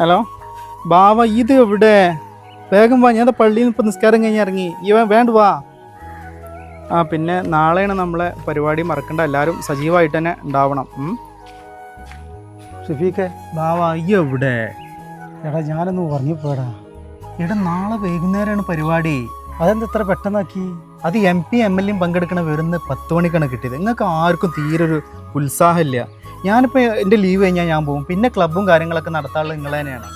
Hello? ബാവ ഇത് എവിടെ? വേഗം വാ ഞാൻ പള്ളിയിൽ നിന്ന് ഇപ്പം നിസ്കാരം കഴിഞ്ഞ് ഇറങ്ങി. ഇവ വേണ്ട വാ. ആ പിന്നെ നാളെയാണ് നമ്മളെ പരിപാടി മറക്കണ്ട. എല്ലാവരും സജീവമായിട്ട് തന്നെ ഉണ്ടാവണം. ഷഫീഖെ ബാവ ഈ എവിടെ? എടാ ഞാനൊന്ന് പോടാ എടാ നാളെ വൈകുന്നേരമാണ് പരിപാടി. അതെന്താ ഇത്ര പെട്ടെന്നാക്കി? അത് എം പി എം എൽ എയും പങ്കെടുക്കണ വരുന്ന പത്ത് മണിക്കാണ് കിട്ടിയത്. നിങ്ങൾക്ക് ആർക്കും തീരെ ഒരു ഉത്സാഹമില്ല. ഞാനിപ്പോൾ എന്റെ ലീവ് കഴിഞ്ഞാൽ ഞാൻ പോകും പിന്നെ ക്ലബ്ബും കാര്യങ്ങളൊക്കെ നടത്താറുള്ളത് നിങ്ങൾ തന്നെയാണ്.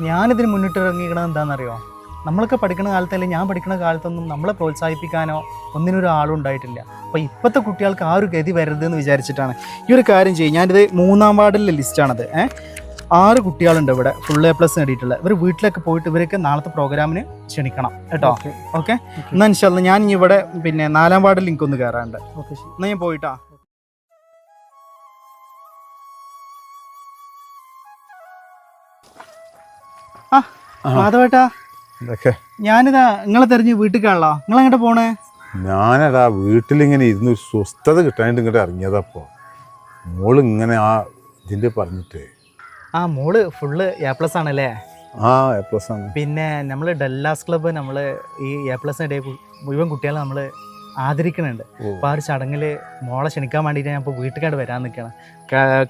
ഞാനിതിന് മുന്നിട്ട് ഇറങ്ങിക്കണത് എന്താണെന്നറിയോ? നമ്മളൊക്കെ പഠിക്കുന്ന കാലത്തല്ലേ ഞാൻ പഠിക്കുന്ന കാലത്തൊന്നും നമ്മളെ പ്രോത്സാഹിപ്പിക്കാനോ ഒന്നിനൊരാളും ഉണ്ടായിട്ടില്ല. അപ്പോൾ ഇപ്പോഴത്തെ കുട്ടികൾക്ക് ആ ഒരു ഗതി വരരുതെന്ന് വിചാരിച്ചിട്ടാണ്. ഈ ഒരു കാര്യം ചെയ്യും. ഞാനിത് മൂന്നാം വാർഡിലെ ലിസ്റ്റാണത് ഏഹ് ആറ് കുട്ടികളുണ്ട് ഇവിടെ ഫുൾ എ പ്ലസ് നേടിയിട്ടുള്ള ഇവർ വീട്ടിലൊക്കെ പോയിട്ട് ഇവരൊക്കെ നാളത്തെ പ്രോഗ്രാമിന് ക്ഷണിക്കണം. കേട്ടോ? ഓക്കെ. ഓക്കെ? എന്നാ ഇൻഷാല്ല ഞാൻ ഇവിടെ പിന്നെ നാലാം വാർഡിൽ ലിങ്ക് ഒന്ന് കയറാണ്ട് ഓക്കെ എന്നാൽ ഞാൻ പോയിട്ടാ? ആ മാധവേട്ടാ. എന്തൊക്കെ? ഞാനിതാ നിങ്ങളെ തെരഞ്ഞ് വീട്ടിൽ കാണല്ലോ നിങ്ങൾ എങ്ങോട്ട് പോണേ? ഞാനടാ വീട്ടിലിങ്ങനെ ഇരുന്ന് ഒരു സ്വസ്ഥത കിട്ടാനായിട്ട് ഇങ്ങോട്ട് മോൾ ഇങ്ങനെ ആ ഇതിന്റെ പറഞ്ഞിട്ടേ. ആ മോൾ ഫുള്ള് എ പ്ലസ് ആണല്ലേ? ആ എ പ്ലസ് ആണ്. പിന്നെ നമ്മൾ ഡെല്ലാസ് ക്ലബ്ബ് നമ്മൾ ഈ എ പ്ലസ് ഡേ മുഴുവൻ കുട്ടികളെ നമ്മൾ ആദരിക്കുന്നുണ്ട്. അപ്പോൾ ആ ഒരു ചടങ്ങിൽ മോളെ ക്ഷണിക്കാൻ വേണ്ടിയിട്ട് ഞാൻ ഇപ്പോൾ വീട്ടിലേക്കാട് വരാൻ നിൽക്കണം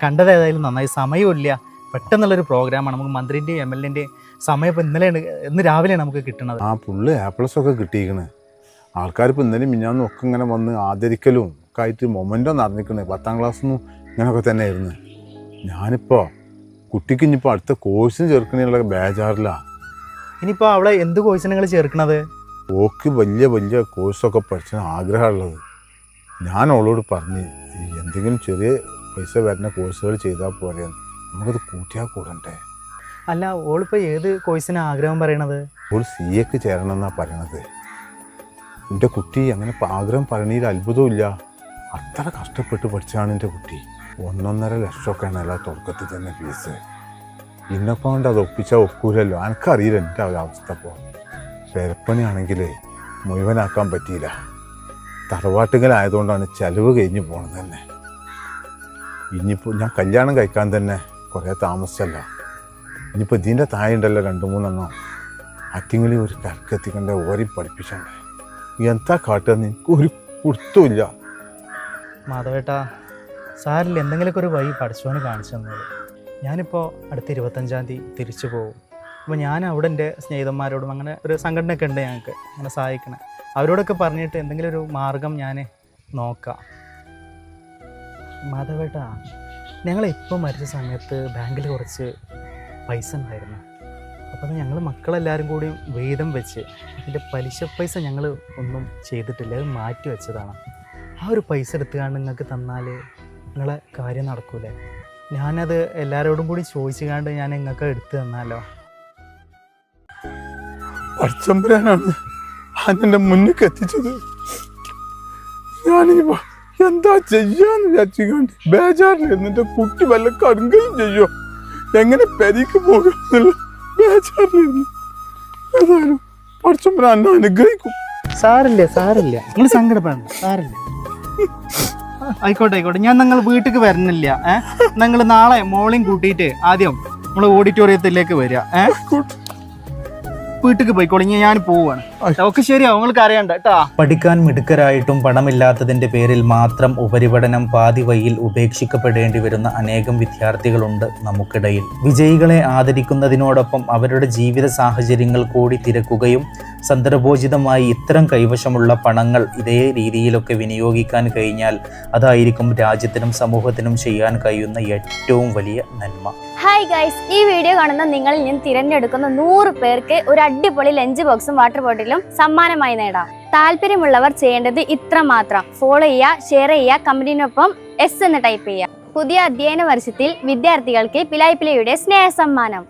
കണ്ടത് ഏതായാലും നന്നായി. സമയമില്ല പെട്ടെന്നുള്ളൊരു പ്രോഗ്രാമാണ്. നമുക്ക് മന്ത്രിന്റെയും എം എൽ എന്റെയും സമയം ഇപ്പോൾ ഇന്നലെയാണ് ഇന്ന് രാവിലെയാണ് നമുക്ക് കിട്ടുന്നത് ആ പുള്ളി പ്ലസ് ഒക്കെ കിട്ടിയിരിക്കണ്. ആൾക്കാർ ഇപ്പോൾ ഇന്നലെ മിഞ്ഞാന്നും ഒക്കെ ഇങ്ങനെ വന്ന് ആദരിക്കലും ഒക്കെ ആയിട്ട് മൊമെന്റോ നടന്നിക്കണേ പത്താം ക്ലാസ്സിൽ ഇങ്ങനെയൊക്കെ തന്നെ ആയിരുന്നു ഞാനിപ്പോൾ കുട്ടിക്ക് ഇനിയിപ്പോൾ അടുത്ത കോഴ്സിന് ചേർക്കണേനുള്ള ബേജാറിലാണ് ഇനിയിപ്പോൾ അവളെ എന്ത് കോഴ്സിന് നിങ്ങൾ ചേർക്കണത്? ഓക്ക് വലിയ വലിയ കോഴ്സൊക്കെ പഠിച്ചാൽ ആഗ്രഹമുള്ളത്. ഞാൻ അവളോട് പറഞ്ഞ് എന്തെങ്കിലും ചെറിയ പൈസ വരുന്ന കോഴ്സുകൾ ചെയ്താൽ പോരെ നമുക്കത് കൂട്ടിയാൽ കൂടണ്ടേ? അല്ല ഓളിപ്പോൾ ഏത് കോഴ്സിന് ആഗ്രഹം പറയണത്? ഓൾ സി എക്ക് ചേരണം എന്നാണ് പറയണത്. എന്റെ കുട്ടി അങ്ങനെ ആഗ്രഹം പറയണതിൽ അത്ഭുതമില്ല അത്ര കഷ്ടപ്പെട്ട് പഠിച്ചാണ് എന്റെ കുട്ടി. ഒന്നൊന്നര ലക്ഷമൊക്കെയാണ് അല്ല തുടക്കത്തിൽ തന്നെ ഫീസ് ഇന്നപ്പോൾ അത് ഒപ്പിച്ചാൽ ഒക്കൂലല്ലോ. എനിക്കറിയില്ല എന്റെ അവസ്ഥ ഇപ്പോൾ പെരപ്പണിയാണെങ്കിൽ മുഴുവനാക്കാൻ പറ്റിയില്ല. തറവാട്ടുകളായതുകൊണ്ടാണ് ചിലവ് കഴിഞ്ഞ് പോണത് തന്നെ. ഇനിയിപ്പോൾ ഞാൻ കല്യാണം കഴിക്കാൻ തന്നെ കുറേ താമസിച്ചല്ല. ഇനിയിപ്പോൾ ഇതിന്റെ താഴെ ഉണ്ടല്ലോ രണ്ട് മൂന്നെണ്ണം. അറ്റിങ്ങളി ഒരു കരക്കെത്തിക്കണ്ടേ ഓരി പഠിപ്പിച്ചണ്ടേ. എന്താ കാട്ടുക? എനിക്ക് ഒരു കുർത്തുമില്ല മാധവേട്ടാ സാറിൽ എന്തെങ്കിലുമൊക്കെ ഒരു വഴി പഠിച്ചോന്ന് കാണിച്ചു തന്നത്. ഞാനിപ്പോൾ അടുത്ത ഇരുപത്തഞ്ചാം തീയതി തിരിച്ചു പോകും. അപ്പോൾ ഞാൻ അവിടെ എന്റെ സ്നേഹിതന്മാരോടും അങ്ങനെ ഒരു സംഘടനയൊക്കെ ഉണ്ട് ഞങ്ങൾക്ക്. അങ്ങനെ സഹായിക്കണേ. അവരോടൊക്കെ പറഞ്ഞിട്ട് എന്തെങ്കിലും ഒരു മാർഗം ഞാൻ നോക്കാം. മാധവേട്ടാ ഞങ്ങൾ ഇപ്പോൾ മരിച്ച സമയത്ത് ബാങ്കിൽ കുറച്ച് പൈസ ഉണ്ടായിരുന്നു. അപ്പോൾ അത് ഞങ്ങൾ മക്കളെല്ലാവരും കൂടി വേദം വെച്ച് അതിന്റെ പലിശ പൈസ ഞങ്ങൾ ഒന്നും ചെയ്തിട്ടില്ല അത് മാറ്റി വെച്ചതാണ്. ആ ഒരു പൈസ എടുത്തുകൊണ്ട് നിങ്ങൾക്ക് തന്നാൽ നിങ്ങളെ കാര്യം നടക്കൂലേ? ഞാനത് എല്ലാവരോടും കൂടി ചോദിച്ചു കണ്ട് ഞാൻ നിങ്ങൾക്ക് എടുത്തു തന്നാലോ? പഠിച്ചമ്പരാനാണ് അതിന്റെ മുന്നിൽ എത്തിച്ചത് ഞാനിപ്പോ എന്താ ചെയ്യാന്ന് വിചാരിച്ചുകൊണ്ട് ബേജാറിൽ എന്നിട്ട് കുട്ടി വല്ല കടുങ്കയും ചെയ്യോ? എങ്ങനെ പെരിക്ക് പോകുന്നുള്ള ബേജാറിലിരുന്നു. ഏതായാലും എന്നെ അനുഗ്രഹിക്കും. സാറില്ല സാറില്ല നിങ്ങൾ സങ്കടപ്പെടണം സാറില്ല ആയിക്കോട്ടെ ആയിക്കോട്ടെ. ഞാൻ നിങ്ങൾ വീട്ടിലേക്ക് വരുന്നില്ല ഏഹ് നിങ്ങൾ നാളെ മോളിങ് കൂട്ടിയിട്ട് ആദ്യം നമ്മൾ ഓഡിറ്റോറിയത്തിലേക്ക് വരിക ഏഹ് വീട്ടിലേക്ക് പോയിക്കോളിങ്ങി ഞാൻ പോവാണ്. ഒക്കെ ശരി അവങ്ങൾക്ക് അറിയണ്ട കേട്ടാ. പഠിക്കാൻ മിടുക്കരായിട്ടും പണമില്ലാത്തതിന്റെ പേരിൽ മാത്രം ഉപരിപഠനം പാതി വഴിയിൽ ഉപേക്ഷിക്കപ്പെടേണ്ടി വരുന്ന അനേകം വിദ്യാർത്ഥികളുണ്ട് നമുക്കിടയിൽ. വിജയികളെ ആദരിക്കുന്നതിനോടൊപ്പം അവരുടെ ജീവിത സാഹചര്യങ്ങൾ കൂടി തിരക്കുകയും സന്ദർഭോചിതമായി ഇത്തരം കൈവശമുള്ള പണങ്ങൾ ഇതേ രീതിയിലൊക്കെ വിനിയോഗിക്കാൻ കഴിഞ്ഞാൽ അതായിരിക്കും രാജ്യത്തിനും സമൂഹത്തിനും ചെയ്യാൻ കഴിയുന്ന ഏറ്റവും വലിയ നന്മ. ഹായ് ഗൈസ് ഈ വീഡിയോ കാണുന്ന നിങ്ങളിൽ നിന്ന് തിരഞ്ഞെടുക്കുന്ന നൂറ് പേർക്ക് ഒരു അടിപൊളി ലഞ്ച് ബോക്സും വാട്ടർ ബോട്ടിലും സമ്മാനമായി നേടാം. താല്പര്യമുള്ളവർ ചെയ്യേണ്ടത് ഇത്ര മാത്രം ഫോളോ ചെയ്യുക ഷെയർ ചെയ്യുക കമ്പനിനൊപ്പം എസ് എന്ന് ടൈപ്പ് ചെയ്യുക. പുതിയ അധ്യയന വർഷത്തിൽ വിദ്യാർത്ഥികൾക്ക് പിലായ്പിലയുടെ സ്നേഹ സമ്മാനം